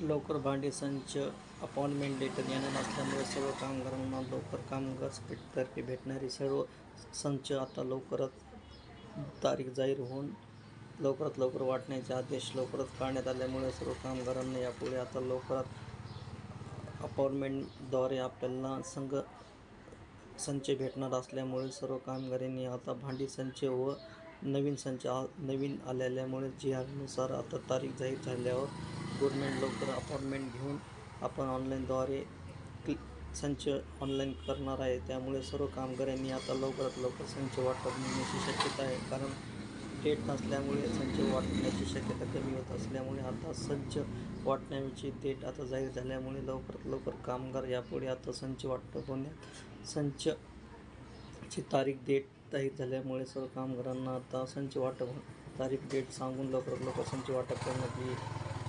लवकर भांडी संच अपॉइंटमेंट लेटर येणार नसल्यामुळे सर्व कामगारांना लवकर कामगार स्पीडतर्फे भेटणारी सर्व संच आता लवकरच तारीख जाहीर होऊन लवकरात लवकर वाटण्याचे आदेश लवकरच काढण्यात आल्यामुळे सर्व कामगारांना यापुढे आता लवकरात अपॉइंटमेंटद्वारे आपल्याला संघ संच भेटणार असल्यामुळे सर्व कामगारांनी आता भांडी संच व नवीन संच आ नवीन आलेल्यामुळे जी आरनुसार आता तारीख जाहीर झाल्यावर गव्हर्मेंट लवकर अपॉइंटमेंट घेऊन आपण ऑनलाईनद्वारे क्लि संच ऑनलाईन करणार आहे. त्यामुळे सर्व कामगारांनी आता लवकरात लवकर संच वाटप मिळण्याची शक्यता आहे. कारण डेट नसल्यामुळे संच वाटण्याची शक्यता कमी होत असल्यामुळे आता संच वाटण्याची डेट आता जाहीर झाल्यामुळे लवकरात लवकर कामगार यापुढे आता संच वाटप होण्यात संच ची तारीख डेट जाहीर झाल्यामुळे सर्व कामगारांना आता संच वाटप तारीख डेट सांगून लवकरात लवकर संच वाटप करण्यात येईल.